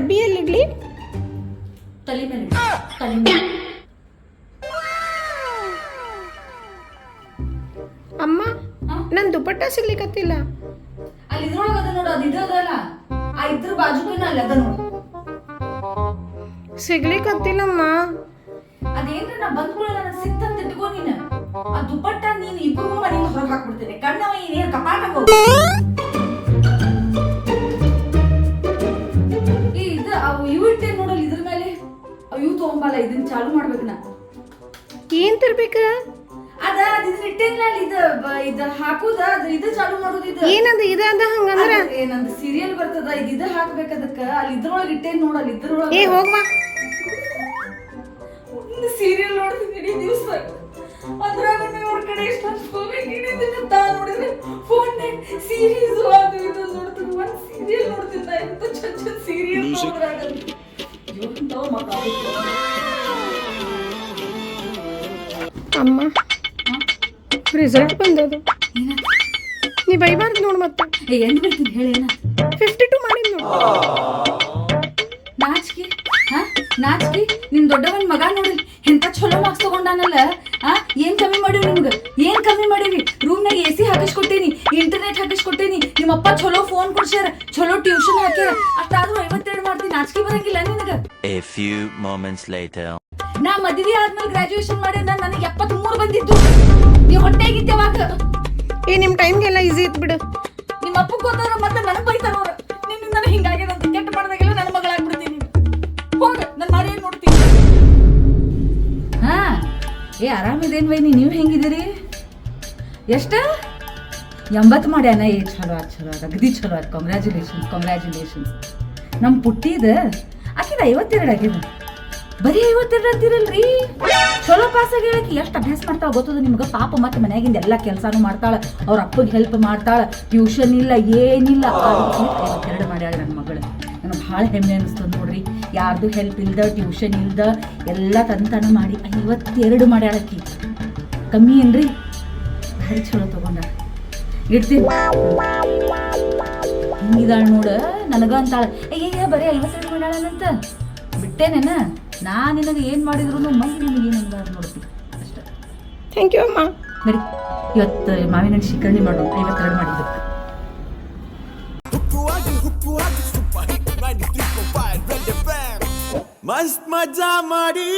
ಡಬ್ಬಿ ಎಲ್ಲಿಡ್ಲಿ ತಲೆ ಮೇಲೆ ಇಡು. ತಲೆ ಮೇಲೆ ಅಮ್ಮ ನನ್ ದುಪ್ಪಟ್ಟ ದುಪಟ್ಟ ಸಿಗ್ಲಿಕತ್ತಿಲ್ಲ. ಅಲ್ಲಿ ಇದ್ರೊಳಗ ಅದ ನೋಡು ಅದು ಇದಲ್ಲ ಆ ಇದ್ರ ಬಾಜುಕೇನ ಅಲ್ಲಿ ಅದ ನೋಡು ಸಿಗ್ಲಿಕತ್ತಿಲ್ಲಮ್ಮ. ಅದೇನ್ರ ನಾ ಬಂದ್ ಕೂಡ ನನ್ನ ಸಿಕ್ತಂತ ಇಟ್ಕೋ ನೀನು ಆ ದುಪ್ಪಟ್ಟ ನೀನು ಇಬ್ಬರು ಮನೆಯಿಂದ ಹೊರಗೆ ಹಾಕ್ಬಿಡ್ತೇನೆ ಕಣ್ಣವ ಏನೇನು ಕಪಾಟ ಈ ಇದನ್ನ ಚಾಲು ಮಾಡ್ಬೇಕು ನಾ. ಏನ್ ತರ್ಬೇಕ? ಅದ ಅದ್ ಇದನ್ನ ಇಟ್ಟೇನಿಲ್ಲ ಅಲ್ಲಿ ಇದು ಬ- ಇದು ಹಾಕುದ ಅದು ಇದು ಚಾಲು ಮಾಡೋದು ಇದು. ಏನಂದ ಇದ ಅಂದ ಹಂಗಂದ್ರ ಅದ್ ಏನಂದ್ ಸೀರಿಯಲ್ ಬರ್ತದ ಇದು ಇದು ಹಾಕ್ಬೇಕು ಅದಕ್ಕ. ಅಲ್ಲಿ ಇದ್ರೊಳಗೆ ಇಟ್ಟೇನ್ ನೋಡ ಅಲ್ಲಿ ಏ ಇದ್ರೊಳಗೆ ಹೋಗ್ವಾ ಒಂದು ಸೀರಿಯಲ್ ನೋಡ್ತೀನಿ ಇಡೀ ದಿವಸ. ಅದ್ರಾಗ ಅವ್ರ ಕಡೆ ಎಷ್ಟು ಹಚ್ಕೋಬೇಕು ಇಡೀ ದಿನ ತಾ ನೋಡಿದ್ರೆ ಫೋನ್ ಸೀರೀಸ್ ಅದು ಇದು ನೋಡ್ತೀನಿ. ಒಂದ್ ಸೀರಿಯಲ್ ನೋಡ್ತಿದ್ದ ಎಂತ ಚಂದ ಚಂದ ಸೀರಿಯಲ್ ನೋಡ್ರಾಗ ಅಮ್ಮ. ರಿಸಲ್ಟ್ ಬಂದದು. ನೀ ಬೈಬಾರ್ದು ನೋಡು ಮತ್ತೆ. ಏ ಎಂದ್ ಬಿಡ್ತೀನಿ ಹೇಳೇನ ಫಿಫ್ಟಿ ಟು ಮಾಡಿದ್ ನೋಡು. ನಾಚಿಕೆ ಹಾ? ನಾಚಿಕೆ? ನಿಮ್ ದೊಡ್ಡವನ್ ಮಗ ನೋಡಿ. ಎಂತ ಚಲೋ ಮಾರ್ಕ್ಸ್ ತಗೊಂಡಾನಲ್ಲ ಹಾ ಏನ್ ಕಮ್ಮಿ ಮಾಡಿವಿ ನಿಮ್ಗ? ಏನ್ ಕಮ್ಮಿ ಮಾಡಿವಿ ರೂಮ್ನಾಗ ಎ ಸಿ ಹಾಕಿಸ್ಕೊಟ್ಟೇನಿ ಇಂಟರ್ನೆಟ್ ಹಾಕಿಸ್ಕೊಟ್ಟೇನಿ. ನಿಮ್ಮಪ್ಪ ಚಲೋ ಫೋನ್ ಕೊಡ್ಸ್ಯಾರ ಚಲೋ ಟ್ಯೂಷನ್ ಹಾಕ್ಯಾರ. ಅಷ್ಟಾದ್ರೂ ಐವತ್ತೆರಡು ಮಾಡ್ತೀನಿ ನಾಚಿಕೆ ಬರಂಗಿಲ್ಲ ನಿನಗ. A few moments later. ನಾ ಮದುವೆ ಆದ್ಮೇಲೆ ಗ್ರಾಜುಯೇಷನ್ ಮಾಡಿ ನನಗೆ ಎಪ್ಪತ್ಮೂರು ಬಂದಿತ್ತು. ನೀವು ಹೊಟ್ಟೆಗಿದ್ದೆ ಅವಾಗ ಏ ನಿಮ್ಮ ಟೈಮ್ಗೆಲ್ಲ ಈಸಿ ಇತ್ತು ಬಿಡು. ನಿಮ್ಮ ಅಪ್ಪ ಗೊತ್ತಾರ ಮತ್ತೆ ನನಗೆ ಬೈತಾರ ಅವ್ರ. ನಿನ್ನಿಂದ ಹಿಂಗಾಗ್ಯದ ಅಂತ ಕೆಟ್ಟ ಮಾಡ್ದಾಗೆಲ್ಲ ನನ್ನ ಮಗಳಾಗ್ಬಿಡ್ತೀನಿ ಹೋಗ ನನ್ನ ಮಾರಿ ಏನ್ ನೋಡ್ತೀನಿ? ಹಾ ಏ ಆರಾಮಿದೇನ್ ವೈನಿ ನೀವು ಹೆಂಗಿದ್ದೀರಿ? ಎಷ್ಟು? ಎಂಬತ್ತು ಮಾಡ್ಯಾನ ಏ ಚಲೋ ಆತ್ ಚಲೋ ಆತ್ ಅಗದಿ ಚಲೋ ಆತ್. ಕಂಗ್ರ್ಯಾಚುಲೇಷನ್ಸ್ ಕಂಗ್ರ್ಯಾಚುಲೇಷನ್ಸ್ ನಮ್ಮ ಪುಟ್ಟಿದ ಆಕಿದ ಐವತ್ತೆರಡು ಆಗ್ಯದ ಬರೀ ಐವತ್ತೆರಡು ಅಂತೀರಲ್ರಿ? ಚಲೋ ಪಾಸ್ ಹೇಳಕ್ಕೆ ಎಷ್ಟು ಅಭ್ಯಾಸ ಮಾಡ್ತಾಳ ಗೊತ್ತದ ನಿಮ್ಗೆ? ಪಾಪ ಮತ್ತೆ ಮನ್ಯಾಗಿಂದ ಎಲ್ಲ ಕೆಲಸನೂ ಮಾಡ್ತಾಳ, ಅವ್ರ ಅಪ್ಪಗೆ ಹೆಲ್ಪ್ ಮಾಡ್ತಾಳ ಟ್ಯೂಷನ್ ಇಲ್ಲ, ಏನಿಲ್ಲ. ಐವತ್ತೆರಡು ಮಾಡ್ಯಾಳ ನನ್ನ ಮಗಳು. ನನಗೆ ಭಾಳ ಹೆಮ್ಮೆ ಅನಿಸ್ತದೆ ನೋಡ್ರಿ. ಯಾರ್ದು ಹೆಲ್ಪ್ ಇಲ್ದ ಟ್ಯೂಷನ್ ಇಲ್ದ, ಎಲ್ಲ ತಂತನ ಮಾಡಿ ಐವತ್ತೆರಡು ಮಾಡ್ಯಾಳಕ್ಕಿ ಕಮ್ಮಿ ಏನ್ರಿ? ಭಾರಿ ಚಲೋ ತಗೊಂಡ. ಇಡ್ತೀನಿ. ಹಿಂಗಿದಾಳ ನೋಡ ನನಗ ಅಂತಾಳ ಅಯ್ಯಯ್ಯ ಬರೀ ಐವತ್ತೆರಡು ಮಾಡ್ಯಾಳಂತ ಬಿಟ್ಟೇನೇನ? ನಾ ನಿನಗೆ ಏನು ಮಾಡಿದ್ರು ಮೈ ನಿನಗೆ ಏನು ನೋಡ್ತೀನಿ. ಅಷ್ಟೇ. ಥ್ಯಾಂಕ್ ಯು ಅಮ್ಮ. ಬರೀ ಇವತ್ತು ಮಾವಿನ ಹಣ್ಣು ಶಿಕರಣಿ ಮಾಡು. ಐವತ್ತೆರಡು ಮಾಡಿದ್ದು. ಹುಕ್ಕುವಾಗಿ ಹುಕ್ಕುವಾಗಿ ಸೂಪರ್ ಹಿಟ್ 93.5 ರೆಡ್ ಎಫ್ಎಂ ಮಸ್ತ್ ಮಜಾ ಮಾಡಿ.